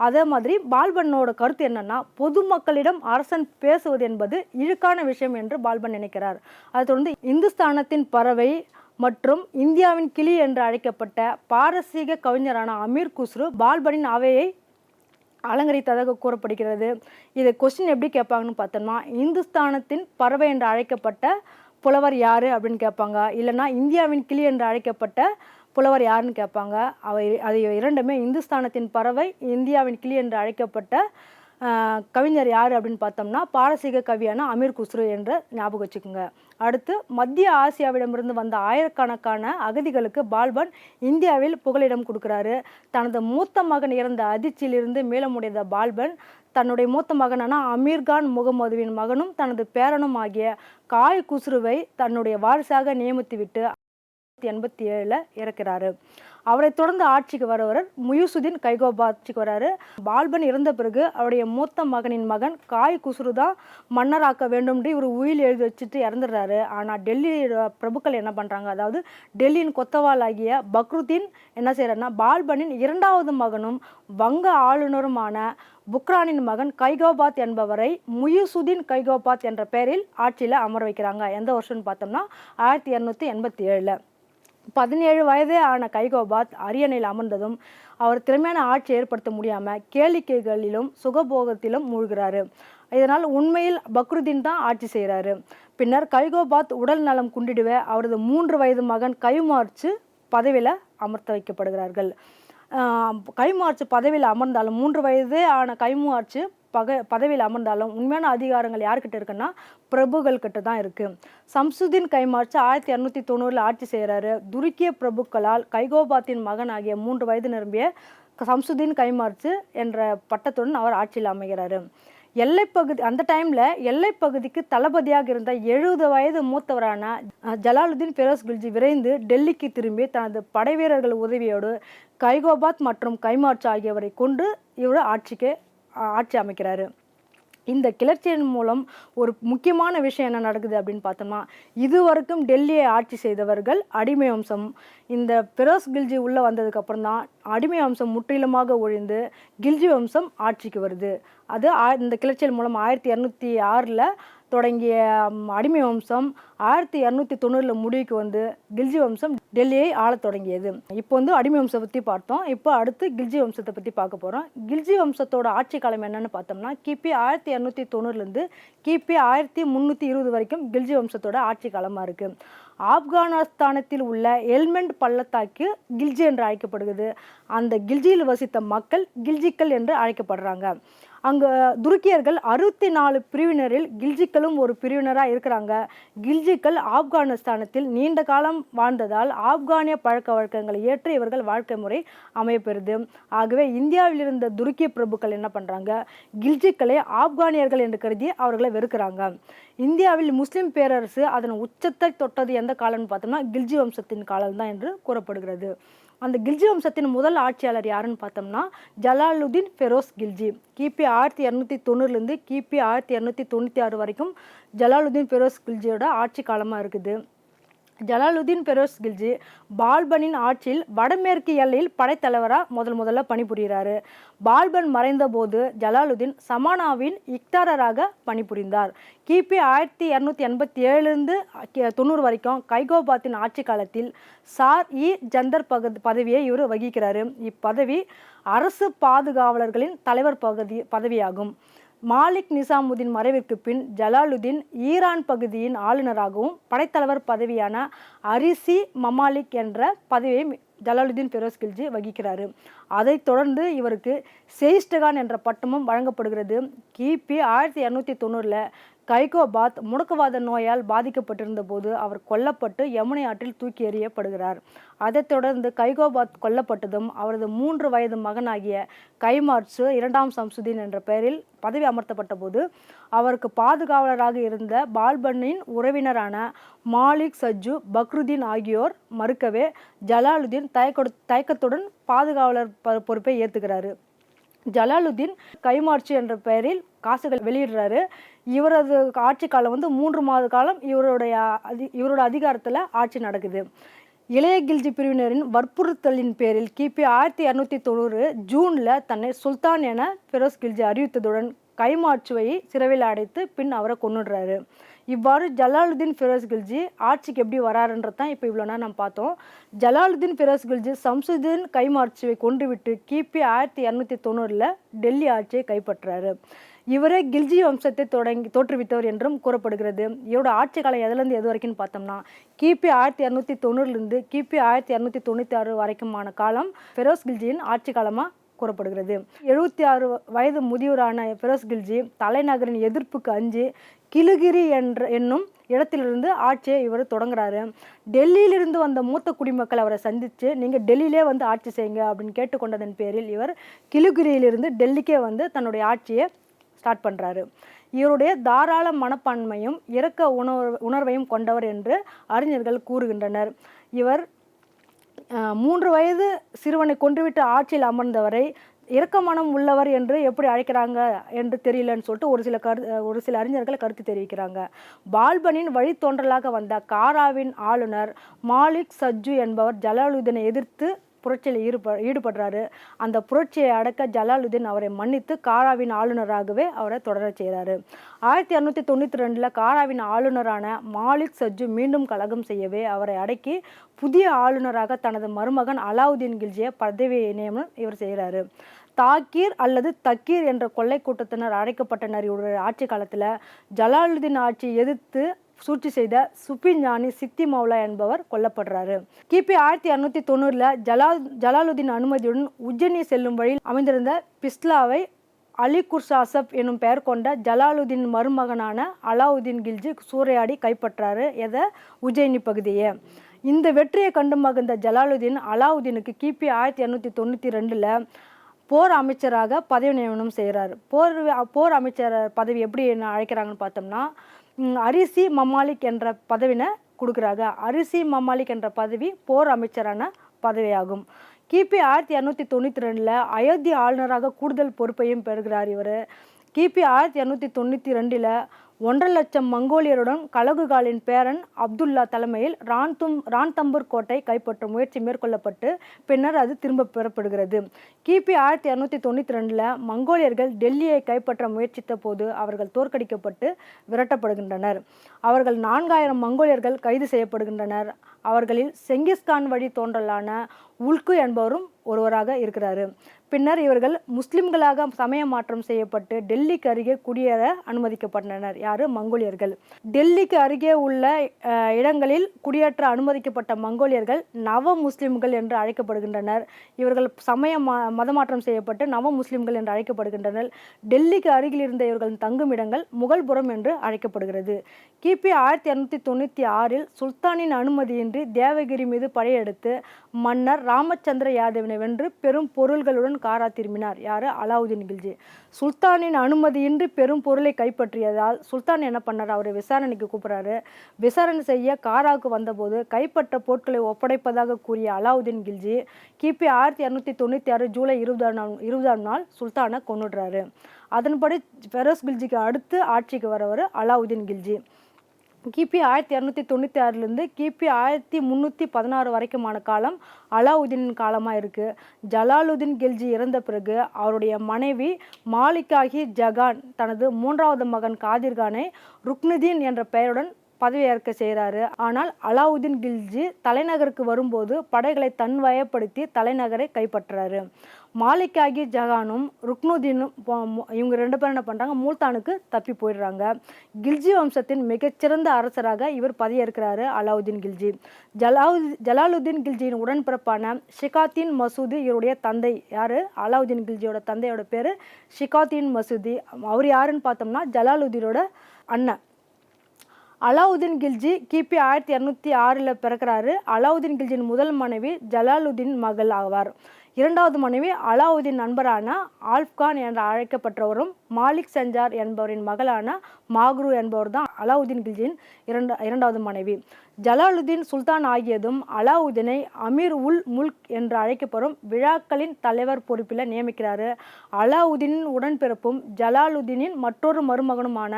அதே மாதிரி பால்பனோட கருத்து என்னன்னா பொதுமக்களிடம் அரசன் பேசுவது என்பது இழுக்கான விஷயம் என்று பால்பன் நினைக்கிறார். அதை தொடர்ந்து இந்துஸ்தானத்தின் பறவை மற்றும் இந்தியாவின் கிளி என்று அழைக்கப்பட்ட பாரசீக கவிஞரான அமீர் குஸ்ரு பால்பனின் அவையை அலங்கரித்ததாக கூறப்படுகிறது. இதை கொஸ்டின் எப்படி கேட்பாங்கன்னு பார்த்தோம்னா இந்துஸ்தானத்தின் பறவை என்று அழைக்கப்பட்ட புலவர் யார் அப்படின்னு கேட்பாங்க. இல்லைன்னா இந்தியாவின் கிளி என்று அழைக்கப்பட்ட புலவர் யாருன்னு கேட்பாங்க. அவை அது இரண்டுமே இந்துஸ்தானத்தின் பறவை இந்தியாவின் கிளி என்று அழைக்கப்பட்ட கவிஞர் யார் அப்படின்னு பார்த்தோம்னா பாரசீக கவியான அமீர் குஸ்ரு என்று ஞாபகம் வச்சுக்கோங்க. அடுத்து மத்திய ஆசியாவிடமிருந்து வந்த ஆயிரக்கணக்கான அகதிகளுக்கு பால்பன் இந்தியாவில் புகலிடம் கொடுக்குறாரு. தனது மூத்த மகன் இறந்த அதிர்ச்சியிலிருந்து மீளமுடைந்த பால்பன் தன்னுடைய மூத்த மகனான அமீர்கான் முகமதுவின் மகனும் தனது பேரனும் ஆகிய காய் குஸ்ருவை தன்னுடைய வாரிசாக நியமித்துவிட்டு எண்பத்தி ஏழில் இறக்கிறாரு. அவரை தொடர்ந்து ஆட்சிக்கு வரவர் முயுசுதீன் கைகோபா ஆட்சிக்கு வராரு. பால்பன் இறந்த பிறகு அவருடைய மூத்த மகனின் மகன் காய் குசுரு தான் மன்னராக்க வேண்டும்னு இவர் உயில் எழுதி வச்சுட்டு இறந்துடுறாரு. ஆனால் டெல்லி பிரபுக்கள் என்ன பண்ணுறாங்க அதாவது டெல்லியின் கொத்தவால் ஆகிய பக்ருதீன் என்ன செய்கிறாருன்னா பால்பனின் இரண்டாவது மகனும் வங்க ஆளுநருமான புக்ரானின் மகன் கைகோபாத் என்பவரை முயுசுதீன் கைகோபாத் என்ற பெயரில் ஆட்சியில் அமர வைக்கிறாங்க. எந்த வருஷம்னு பார்த்தோம்னா ஆயிரத்தி இரநூத்தி எண்பத்தி ஏழில். பதினேழு வயதே ஆன கைகோபாத் அரியணையில் அமர்ந்ததும் அவர் திறமையான ஆட்சி ஏற்படுத்த முடியாமல் கேளிக்கைகளிலும் சுகபோகத்திலும் மூழ்கிறாரு. இதனால் உண்மையில் பக்ருதீன் தான் ஆட்சி செய்கிறாரு பின்னர் கைகோபாத் உடல் நலம் குண்டிடுவே அவரது மூன்று வயது மகன் கைமார்ச்சு பதவியில் அமர்த்த வைக்கப்படுகிறார்கள். கைமார்ச்சு பதவியில் அமர்ந்தாலும் மூன்று வயதே ஆன கைமார்ச்சு பக பதவியில் அமர்ந்தாலும் உண்மையான அதிகாரங்கள் யார்கிட்ட இருக்குன்னா பிரபுகள் கிட்ட தான் இருக்குது சம்சுதீன் கைமாற்று ஆயிரத்தி இரநூத்தி தொண்ணூறில் ஆட்சி செய்கிறாரு. துருக்கிய பிரபுக்களால் கைகோபாத்தின் மகன் ஆகிய மூன்று வயது நிரம்பிய சம்சுதீன் கைமாற்று என்ற பட்டத்துடன் அவர் ஆட்சியில் அமைகிறாரு. எல்லைப்பகுதி அந்த டைமில் எல்லைப்பகுதிக்கு தளபதியாக இருந்த எழுபது வயது மூத்தவரான ஜலாலுதீன் ஃபெரோஸ் கில்ஜி விரைந்து டெல்லிக்கு திரும்பி தனது படைவீரர்கள் உதவியோடு கைகோபாத் மற்றும் கைமாற்று ஆகியவரை கொண்டு இவர் ஆட்சிக்கு ஆட்சி அமைக்கிறாரு. இந்த கிளர்ச்சியின் மூலம் ஒரு முக்கியமான விஷயம் என்ன நடக்குது அப்படின்னு பார்த்தோம்னா இதுவரைக்கும் டெல்லியை ஆட்சி செய்தவர்கள் அடிமை வம்சம் இந்த பெரோஸ் கில்ஜி உள்ளே வந்ததுக்கு அப்புறம் தான் அடிமை வம்சம் முற்றிலுமாக ஒழிந்து கில்ஜி வம்சம் ஆட்சிக்கு வருது. அது ஆ- இந்த கிளர்ச்சியின் மூலம் ஆயிரத்தி இரநூத்தி ஆறில் தொடங்கிய அடிமை வம்சம் ஆயிரத்தி இரநூத்தி தொண்ணூறில் முடிவுக்கு வந்து கில்ஜி வம்சம் டெல்லியை ஆளத் தொடங்கியது. இப்போ வந்து அடிமை வம்சத்தை பற்றி பார்த்தோம். இப்போ அடுத்து கில்ஜி வம்சத்தை பற்றி பார்க்க போகிறோம் கில்ஜி வம்சத்தோட ஆட்சி காலம் என்னென்னு பார்த்தோம்னா கிபி ஆயிரத்தி இரநூத்தி தொண்ணூறுலேருந்து கிபி ஆயிரத்தி முந்நூற்றி இருபது வரைக்கும் கில்ஜி வம்சத்தோட ஆட்சி காலமாக இருக்குது ஆப்கானிஸ்தானத்தில் உள்ள எல்மெண்ட் பள்ளத்தாக்கு கில்ஜி என்று அழைக்கப்படுகிறது. அந்த கில்ஜியில் வசித்த மக்கள் கில்ஜிக்கள் என்று அழைக்கப்படுறாங்க. அங்கே துருக்கியர்கள் அறுபத்தி நாலு பிரிவினரில் கில்ஜிக்களும் ஒரு பிரிவினராக இருக்கிறாங்க. கில்ஜிக்கள் ஆப்கானிஸ்தானத்தில் நீண்ட காலம் வாழ்ந்ததால் ஆப்கானிய பழக்க வழக்கங்களை ஏற்று இவர்கள் வாழ்க்கை முறை அமையப்பெறுது ஆகவே இந்தியாவில் இருந்த துருக்கிய பிரபுக்கள் என்ன பண்ணுறாங்க கில்ஜிக்களை ஆப்கானியர்கள் என்று கருதி அவர்களை வெறுக்கிறாங்க. இந்தியாவில் முஸ்லிம் பேரரசு அதன் உச்சத்தை தொட்டது எந்த காலம்னு பார்த்தோம்னா கில்ஜி வம்சத்தின் காலம் தான் என்று கூறப்படுகிறது. அந்த கில்ஜி வம்சத்தின் முதல் ஆட்சியாளர் யாருன்னு பார்த்தோம்னா ஜலாலுதீன் ஃபெரோஸ் கில்ஜி. கிபி ஆயிரத்தி இரநூத்தி தொண்ணூறுலேருந்து கிபி ஆயிரத்தி இரநூத்தி தொண்ணூற்றி ஆறு வரைக்கும் ஜலாலுதீன் ஃபெரோஸ் கில்ஜியோட ஆட்சி காலமாக இருக்குது. ஜலாலுதீன் பெரோஸ் கில்ஜி பால்பனின் ஆட்சியில் வடமேற்கு எல்லையில் படைத்தலைவராக முதல் முதல்ல பணிபுரிகிறாரு. பால்பன் மறைந்தபோது ஜலாலுதீன் சமானாவின் இக்தாரராக பணிபுரிந்தார். கிபி ஆயிரத்தி இரநூத்தி எண்பத்தி ஏழுலேருந்து தொண்ணூறு வரைக்கும் கைகோபாத்தின் ஆட்சி காலத்தில் சார் இ. ஜந்தர் பகத் பதவியை இவர் வகிக்கிறாரு. இப்பதவி அரசு பாதுகாவலர்களின் தலைவர் பகுதி பதவியாகும். மாலிக் நிசாமுதீன் மறைவிற்கு பின் ஜலாலுதீன் ஈரான் பகுதியின் ஆளுநராகவும் படைத்தலைவர் பதவியான அரிசி மமாலிக் என்ற பதவியை ஜலாலுதீன் பெரோஸ் கில்ஜி வகிக்கிறாரு. அதைத் தொடர்ந்து இவருக்கு செயிஸ்டகான் என்ற பட்டமும் வழங்கப்படுகிறது. கிபி ஆயிரத்தி இரநூத்தி தொண்ணூறில் கைகோபாத் முடக்குவாத நோயால் பாதிக்கப்பட்டிருந்த போது அவர் கொல்லப்பட்டு யமுனை ஆற்றில் தூக்கி எறியப்படுகிறார். அதைத் தொடர்ந்து கைகோபாத் கொல்லப்பட்டதும் அவரது மூன்று வயது மகனாகிய கைமார்ச்சு இரண்டாம் சம்சுதீன் என்ற பெயரில் பதவி அமர்த்தப்பட்ட போது அவருக்கு பாதுகாவலராக இருந்த பால்பனின் உறவினரான மாலிக் சஜ்ஜு பக்ருதீன் ஆகியோர் மறுக்கவே ஜலாலுதீன் தயக்க தயக்கத்துடன் பாதுகாவலர் பொறுப்பை ஏற்றுக்கிறாரு ஜலாலுதீன் கைமார்ச்சு என்ற பெயரில் காசுகள் வெளியிடுறாரு. இவரது ஆட்சி காலம் வந்து மூன்று மாத காலம் இவருடைய அதி இவரோட அதிகாரத்தில் ஆட்சி நடக்குது. இளைய கில்ஜி பிரிவினரின் வற்புறுத்தலின் பேரில் கிபி ஆயிரத்தி இரநூத்தி தொண்ணூறு ஜூனில் தன்னை சுல்தான் என ஃபெரோஸ் கில்ஜி அறிவித்ததுடன் கைமாற்றுவையை சிறையில் அடைத்து பின் அவரை கொன்னுடுறாரு. இவ்வாறு ஜலாலுதீன் ஃபிரோஸ் கில்ஜி ஆட்சிக்கு எப்படி வராருன்றது தான் இப்போ இவ்வளோ நேரம் நம்ம பார்த்தோம். ஜலாலுதீன் ஃபிரோஸ் கில்ஜி சம்சுதீன் கைமாட்சியை கொண்டுவிட்டு கிபி ஆயிரத்தி இரநூத்தி தொண்ணூறில் டெல்லி ஆட்சியை கைப்பற்றாரு. இவரே கில்ஜி வம்சத்தை தொடங்கி தோற்றுவித்தவர் என்றும் கூறப்படுகிறது. இவரோட ஆட்சி காலம் எதுலேருந்து எது வரைக்கும்னு பார்த்தோம்னா கிபி ஆயிரத்தி இரநூத்தி தொண்ணூறுலேருந்து கிபி ஆயிரத்தி இரநூத்தி தொண்ணூற்றி ஆறு வரைக்குமான காலம் ஃபெரோஸ் கில்ஜியின் ஆட்சி காலமாக கூறப்படுகிறது. எழுபத்தி ஆறு வயது முதியோரான ஃபெரோஸ் கில்ஜி தலைநகரின் எதிர்ப்புக்கு அஞ்சு கிலுகிரி என்ற என்னும் இடத்திலிருந்து ஆட்சியை இவர் தொடங்குறாரு. டெல்லியிலிருந்து வந்த மூத்த குடிமக்கள் அவரை சந்தித்து நீங்கள் டெல்லியிலே வந்து ஆட்சி செய்யுங்க அப்படின்னு கேட்டுக்கொண்டதன் பேரில் இவர் கிலுகிரியிலிருந்து டெல்லிக்கே வந்து தன்னுடைய ஆட்சியை ஸ்டார்ட் பண்ணுறாரு இவருடைய தாராள மனப்பான்மையும் இரக்க உணர் உணர்வையும் கொண்டவர் என்று அறிஞர்கள் கூறுகின்றனர். இவர் மூன்று வயது சிறுவனை கொன்றுவிட்டு ஆட்சியில் அமர்ந்தவரை இரக்கமனம் உள்ளவர் என்று எப்படி அழைக்கிறாங்க என்று தெரியலன்னு சொல்லிட்டு ஒரு சில கரு ஒரு சில அறிஞர்கள் கருத்து தெரிவிக்கிறாங்க. பால்பனின் வழித்தோன்றலாக வந்த காராவின் ஆளுநர் மாலிக் சஜ்ஜு என்பவர் ஜலாலுதீனை எதிர்த்து புரட்சியில் ஈடுப ஈடுபடுறாரு. அந்த புரட்சியை அடக்க ஜலாலுதீன் அவரை மன்னித்து காராவின் ஆளுநராகவே அவரை தொடரச் செய்கிறாரு. ஆயிரத்தி இரநூத்தி தொண்ணூற்றி ரெண்டில் காராவின் ஆளுநரான மாலிக் சஜ்ஜு மீண்டும் கலகம் செய்யவே அவரை அடக்கி புதிய ஆளுநராக தனது மருமகன் அலாவுதீன் கில்ஜியை பதவி நியமனம் இவர் செய்கிறாரு. தாக்கீர் அல்லது தக்கீர் என்ற கொள்ளை கூட்டத்தினர் அழைக்கப்பட்டனர் இவருடைய ஆட்சி காலத்தில். ஜலாலுதீன் ஆட்சியை எதிர்த்து சூழ்ச்சி செய்த சுப்பி ஞானி சித்தி மௌலா என்பவர் கொல்லப்படுறாரு. கிபி ஆயிரத்தி அறுநூத்தி தொண்ணூறில் ஜலா ஜலாலுதீன் அனுமதியுடன் உஜ்ஜனி செல்லும் வழியில் அமைந்திருந்த பிஸ்லாவை அலி குர்ஷாசப் எனும் பெயர் கொண்ட ஜலாலுதீன் மருமகனான அலாவுதீன் கில்ஜி சூறையாடி கைப்பற்றாரு எதை? உஜ்ஜயினி பகுதியை. இந்த வெற்றியை கண்டு மகிழ்ந்த ஜலாலுதீன் அலாவுதீனுக்கு கிபி ஆயிரத்தி இரநூத்தி தொண்ணூற்றி ரெண்டில் போர் அமைச்சராக பதவி நியமனம் செய்கிறார் போர் போர் அமைச்சர் பதவி எப்படி என்ன அழைக்கிறாங்கன்னு பார்த்தோம்னா அரிசி மமாலிக் என்ற பதவினை கொடுக்குறாங்க. அரிசி மமாலிக் என்ற பதவி போர் அமைச்சரான பதவியாகும். கிபி ஆயிரத்தி இரநூத்தி தொண்ணூற்றி ரெண்டில் அயோத்தி ஆளுநராக கூடுதல் பொறுப்பையும் பெறுகிறார் இவர். கிபி ஆயிரத்தி இரநூத்தி தொண்ணூற்றி ரெண்டில் ஒன்றரை லட்சம் மங்கோலியருடன் கலகுகாலின் பேரன் அப்துல்லா தலைமையில் ரான்தும் ரான்தம்பூர் கோட்டை கைப்பற்றும் முயற்சி மேற்கொள்ளப்பட்டு பின்னர் அது திரும்ப பெறப்படுகிறது. கிபி ஆயிரத்தி இரநூத்தி தொண்ணூற்றி ரெண்டில் மங்கோலியர்கள் டெல்லியை கைப்பற்ற முயற்சித்த போது அவர்கள் தோற்கடிக்கப்பட்டு விரட்டப்படுகின்றனர். அவர்கள் நான்காயிரம் மங்கோலியர்கள் கைது செய்யப்படுகின்றனர். அவர்களில் செங்கிஸ்கான் வழி தோன்றலான உல்கு என்பவரும் ஒருவராக இருக்கிறாரு. பின்னர் இவர்கள் முஸ்லிம்களாக சமய மாற்றம் செய்யப்பட்டு டெல்லிக்கு அருகே குடியேற அனுமதிக்கப்பட்டனர். யாரு? மங்கோலியர்கள். டெல்லிக்கு அருகே உள்ள இடங்களில் குடியேற்ற அனுமதிக்கப்பட்ட மங்கோலியர்கள் நவ முஸ்லிம்கள் என்று அழைக்கப்படுகின்றனர். இவர்கள் சமய மதமாற்றம் செய்யப்பட்டு நவ முஸ்லிம்கள் என்று அழைக்கப்படுகின்றனர். டெல்லிக்கு அருகில் இருந்த இவர்களின் தங்குமிடங்கள் முகல்புரம் என்று அழைக்கப்படுகிறது. கிபி ஆயிரத்தி இரநூத்தி தொண்ணூற்றி ஆறில் சுல்தானின் அனுமதியின்றி தேவகிரி மீது படையெடுத்து மன்னர் ராமச்சந்திர யாதவினை வென்று பெரும் பொருள்களுடன் காரா திரும்பினார். யாரு? அலாவுதீன் கில்ஜி. சுல்தானின் அனுமதியின்றி பெரும் பொருளை கைப்பற்றியதால் சுல்தான் என்ன பண்ணார்? அவரை விசாரணைக்கு கூப்பிடுறாரு. விசாரணை செய்ய காராவுக்கு வந்தபோது கைப்பற்ற பொருட்களை ஒப்படைப்பதாக கூறிய அலாவுதீன் கில்ஜி கிபி ஆயிரத்தி இரநூத்தி தொண்ணூற்றி ஆறு ஜூலை இருபதாம் நாள் இருபதாம் நாள் சுல்தானை கொண்டுடுறாரு அதன்படி ஃபெரோஸ் கில்ஜிக்கு அடுத்து ஆட்சிக்கு வரவர் அலாவுதீன் கில்ஜி. கிபி ஆயிரத்தி இரநூத்தி தொண்ணூற்றி ஆறுலேருந்து கிபி ஆயிரத்தி முந்நூற்றி பதினாறு வரைக்குமான காலம் அலாவுதீனின் காலமாக இருக்குது ஜலாலுதீன் கில்ஜி இறந்த பிறகு அவருடைய மனைவி மாலிகாகி ஜகான் தனது மூன்றாவது மகன் காதிர்கானை ருக்னுதீன் என்ற பெயருடன் பதவியேற்க செய்கிறாரு ஆனால் அலாவுதீன் கில்ஜி தலைநகருக்கு வரும்போது படைகளை தன் வயப்படுத்தி தலைநகரை கைப்பற்றுறாரு மாலிகாகி ஜஹானும் ருக்னுதீனும் இவங்க ரெண்டு பேரும் என்ன பண்ணுறாங்க மூல்தானுக்கு தப்பி போயிடுறாங்க. கில்ஜி வம்சத்தின் மிகச்சிறந்த அரசராக இவர் பதவியேற்கிறாரு அலாவுதீன் கில்ஜி. ஜலாவு ஜலாலுதீன் கில்ஜியின் உடன்பிறப்பான ஷிகாத்தீன் மசூதி இவருடைய தந்தை யார்? அலாவுதீன் கில்ஜியோட தந்தையோட பேர் ஷிகாத்தீன் மசூதி. அவர் யாருன்னு பார்த்தோம்னா ஜலாலுதீனோட அண்ணன். அலாவுதீன் கில்ஜி கிபி ஆயிரத்தி இரநூத்தி ஆறில் பிறக்கிறாரு. அலாவுதீன் கில்ஜியின் முதல் மனைவி ஜலாலுதீன் மகள் ஆவார். இரண்டாவது மனைவி அலாவுதீன் நண்பரான ஆல்ஃப்கான் என்று அழைக்கப்பட்டவரும் மாலிக் சஞ்சார் என்பவரின் மகளான மாக்ரு என்பவர் தான் அலாவுதீன் கில்ஜியின் இரண்டு இரண்டாவது மனைவி. ஜலாலுதீன் சுல்தான் ஆகியதும் அலாவுதீனை அமீர் உல் முல்க் என்று அழைக்கப்படும் விழாக்களின் தலைவர் பொறுப்பில் நியமிக்கிறாரு. அலாவுதீனின் உடன்பிறப்பும் ஜலாலுதீனின் மற்றொரு மருமகனுமான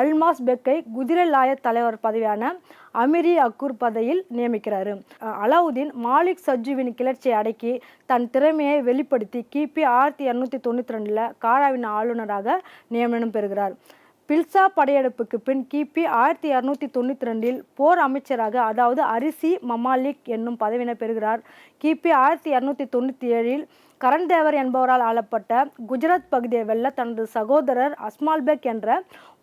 அல்மாஸ் பெக்கை குதிரை லாயத் தலைவர் பதவியான அமிரி அக்கூர் பதவியில் நியமிக்கிறாரு. அலாவுதீன் மாலிக் சஜ்ஜுவின் கிளர்ச்சியை அடக்கி தன் திறமையை வெளிப்படுத்தி கிபி ஆயிரத்தி இரநூத்தி தொண்ணூற்றி ரெண்டில் காராவின் ஆளுநராக நியமனம் பெறுகிறார். பில்சா படையெடுப்புக்கு பின் கிபி ஆயிரத்தி இரநூத்தி தொண்ணூற்றி ரெண்டில் போர் அமைச்சராக அதாவது அரிசி மமாலிக் என்னும் பதவியினை பெறுகிறார். கிபி ஆயிரத்தி இரநூத்தி தொண்ணூற்றி ஏழில் கரண்தேவர் என்பவரால் ஆளப்பட்ட குஜராத் பகுதியை வெல்ல தனது சகோதரர் அஸ்மால்பெக் என்ற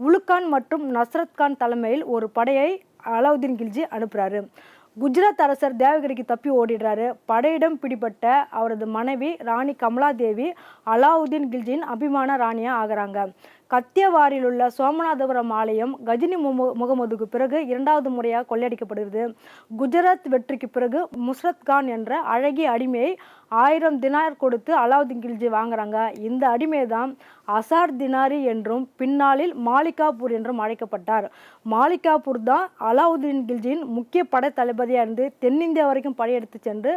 உலுக்கான் மற்றும் நஸ்ரத் கான் தலைமையில் ஒரு படையை அலாவுதீன் கில்ஜி அனுப்புகிறாரு குஜராத் அரசர் தேவகிரிக்கு தப்பி ஓடிடுறாரு. படையிடம் பிடிபட்ட அவரது மனைவி ராணி கமலாதேவி அலாவுதீன் கில்ஜியின் அபிமான ராணியாக ஆகிறாங்க. கத்தியவாரிலுள்ள சோமநாதபுரம் ஆலயம் கஜினி முகமதுக்கு பிறகு இரண்டாவது முறையாக கொள்ளையடிக்கப்படுகிறது. குஜராத் வெற்றிக்கு பிறகு முஸ்ரத் கான் என்ற அழகிய அடிமையை ஆயிரம் தினார் கொடுத்து அலாவுதீன் கில்ஜி வாங்குறாங்க. இந்த அடிமை தான் அசார் தினாரி என்றும் பின்னாளில் மாலிகாபூர் என்றும் அழைக்கப்பட்டார். மாலிகாபூர் தான் அலாவுதீன் கில்ஜியின் முக்கிய படை தளபதியாக இருந்து தென்னிந்தியா வரைக்கும் படையெடுத்து சென்று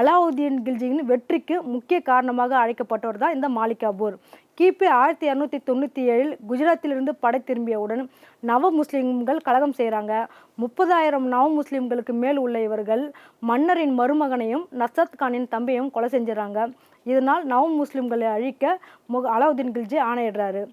அலாவுதீன் கில்ஜியின் வெற்றிக்கு முக்கிய காரணமாக அழைக்கப்பட்டவர் தான் இந்த மாலிகாபூர். கிபி ஆயிரத்தி இரநூத்தி தொண்ணூற்றி ஏழில் குஜராத்திலிருந்து படை திரும்பியவுடன் நவ முஸ்லிம்கள் கழகம் செய்கிறாங்க. முப்பதாயிரம் நவ முஸ்லிம்களுக்கு மேல் உள்ள இவர்கள் மன்னரின் மருமகனையும் நசத் கானின் தம்பியையும் கொலை செஞ்சிடறாங்க. இதனால் நவ முஸ்லிம்களை அழிக்க முக அலாவுதீன் கில்ஜி ஆணையிடுறாரு.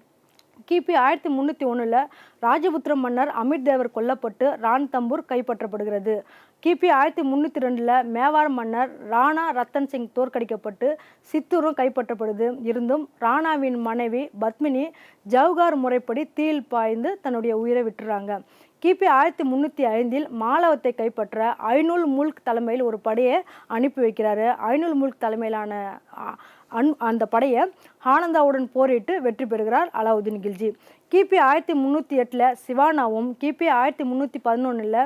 கிபி ஆயிரத்தி முந்நூற்றி ஒன்றில் ராஜபுத்திர மன்னர் அமிர் தேவர் கொல்லப்பட்டு ரான் தம்பூர் கைப்பற்றப்படுகிறது. கிபி ஆயிரத்தி முந்நூற்றி ரெண்டில் மேவார் மன்னர் ராணா ரத்தன் சிங் தோற்கடிக்கப்பட்டு சித்தூரும் கைப்பற்றப்படுது. இருந்தும் ராணாவின் மனைவி பத்மினி ஜவுகார் முறைப்படி தீயில் பாய்ந்து தன்னுடைய உயிரை விட்டுறாங்க. கிபி ஆயிரத்தி முந்நூற்றி ஐந்தில் மாலவத்தை கைப்பற்ற ஐநூல் முல்க் தலைமையில் ஒரு படையை அனுப்பி வைக்கிறாரு. ஐநூல் முல்க் தலைமையிலான அன் அந்த படையை ஆனந்தாவுடன் போரிட்டு வெற்றி பெறுகிறார் அலாவுதீன் கில்ஜி. கிபி ஆயிரத்தி முந்நூற்றி எட்டில் சிவானாவும் கிபி ஆயிரத்தி முந்நூற்றி பதினொன்றில்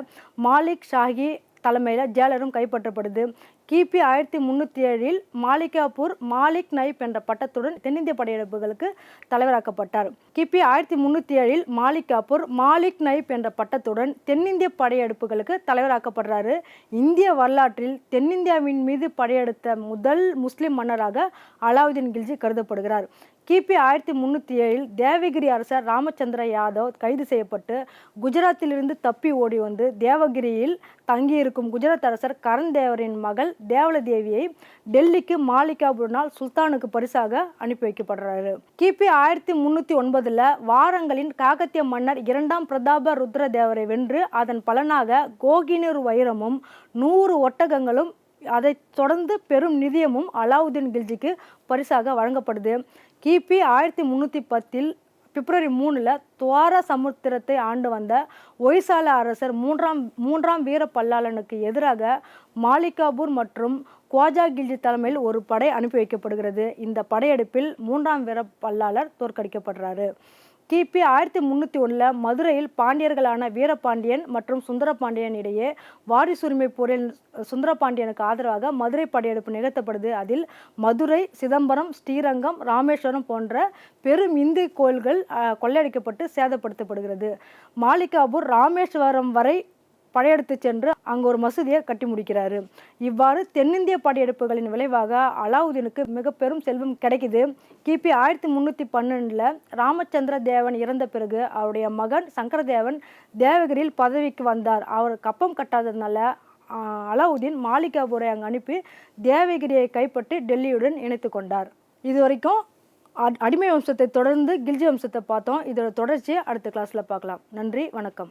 மாலிக் ஷாஹி தலைமையில் ஜேலரும் கைப்பற்றப்படுது. கிபி ஆயிரத்தி முந்நூற்றி ஏழில் மாலிகாபூர் மாலிக் நைப் என்ற பட்டத்துடன் தென்னிந்திய படையெடுப்புகளுக்கு தலைவராக்கப்பட்டார். கிபி ஆயிரத்தி முந்நூற்றி ஏழில் மாலிகாபூர் மாலிக் நைப் என்ற பட்டத்துடன் தென்னிந்திய படையெடுப்புகளுக்கு தலைவராக்கப்படுறாரு. இந்திய வரலாற்றில் தென்னிந்தியாவின் மீது படையெடுத்த முதல் முஸ்லிம் மன்னராக அலாவுதீன் கில்ஜி கருதப்படுகிறார். கிபி ஆயிரத்தி முந்நூற்றி ஏழில் தேவகிரி அரசர் ராமச்சந்திர யாதவ் கைது செய்யப்பட்டு குஜராத்திலிருந்து தப்பி ஓடி வந்து தேவகிரியில் தங்கியிருக்கும் குஜராத் அரசர் கரண் தேவரின் மகள் தேவலதேவியை டெல்லிக்கு மாலிகாபுரினால் சுல்தானுக்கு பரிசாக அனுப்பி வைக்கப்படுறாரு. கிபி ஆயிரத்தி முன்னூற்றி ஒன்பதில் வாரங்களின் காகத்திய மன்னர் இரண்டாம் பிரதாப ருத்ர தேவரை வென்று அதன் பலனாக கோகினூர் வைரமும் நூறு ஒட்டகங்களும் அதைத் தொடர்ந்து பெரும் நிதியமும் அலாவுதீன் கில்ஜிக்கு பரிசாக வழங்கப்படுது. கிபி ஆயிரத்தி முந்நூற்றி பத்தில் பிப்ரவரி மூணில் துவார சமுத்திரத்தை ஆண்டு வந்த ஒய்சால அரசர் மூன்றாம் மூன்றாம் வீர பல்லாளனுக்கு எதிராக மாலிகாபூர் மற்றும் குவாஜா கில்ஜி தலைமையில் ஒரு படை அனுப்பி வைக்கப்படுகிறது. இந்த படையெடுப்பில் மூன்றாம் வீர பல்லாளர் தோற்கடிக்கப்படுறாரு. கிபி ஆயிரத்தி முந்நூற்றி ஒன்றில் மதுரையில் பாண்டியர்களான வீரபாண்டியன் மற்றும் சுந்தரபாண்டியன் இடையே வாரிசுரிமை போரில் சுந்தரபாண்டியனுக்கு ஆதரவாக மதுரை படையெடுப்பு நிகழ்த்தப்படுது. அதில் மதுரை சிதம்பரம் ஸ்ரீரங்கம் ராமேஸ்வரம் போன்ற பெரும் இந்து கோயில்கள் கொள்ளையடிக்கப்பட்டு சேதப்படுத்தப்படுகிறது. மாலிகாபூர் ராமேஸ்வரம் வரை படையெடுத்து சென்று அங்கு ஒரு மசூதியை கட்டி முடிக்கிறாரு. இவ்வாறு தென்னிந்திய படையெடுப்புகளின் விளைவாக அலாவுதீனுக்கு மிக பெரும் செல்வம் கிடைக்குது. கிபி ஆயிரத்தி முந்நூற்றி பன்னெண்டில் ராமச்சந்திர தேவன் இறந்த பிறகு அவருடைய மகன் சங்கரதேவன் தேவகிரியில் பதவிக்கு வந்தார். அவர் கப்பம் கட்டாததுனால அலாவுதீன் மாலிகாபூரை அங்கு அனுப்பி தேவகிரியை கைப்பற்றி டெல்லியுடன் இணைத்து கொண்டார். இது வரைக்கும் அடிமை வம்சத்தை தொடர்ந்து கில்ஜி வம்சத்தை பார்த்தோம். இதோட தொடர்ச்சியை அடுத்த கிளாஸில் பார்க்கலாம். நன்றி வணக்கம்.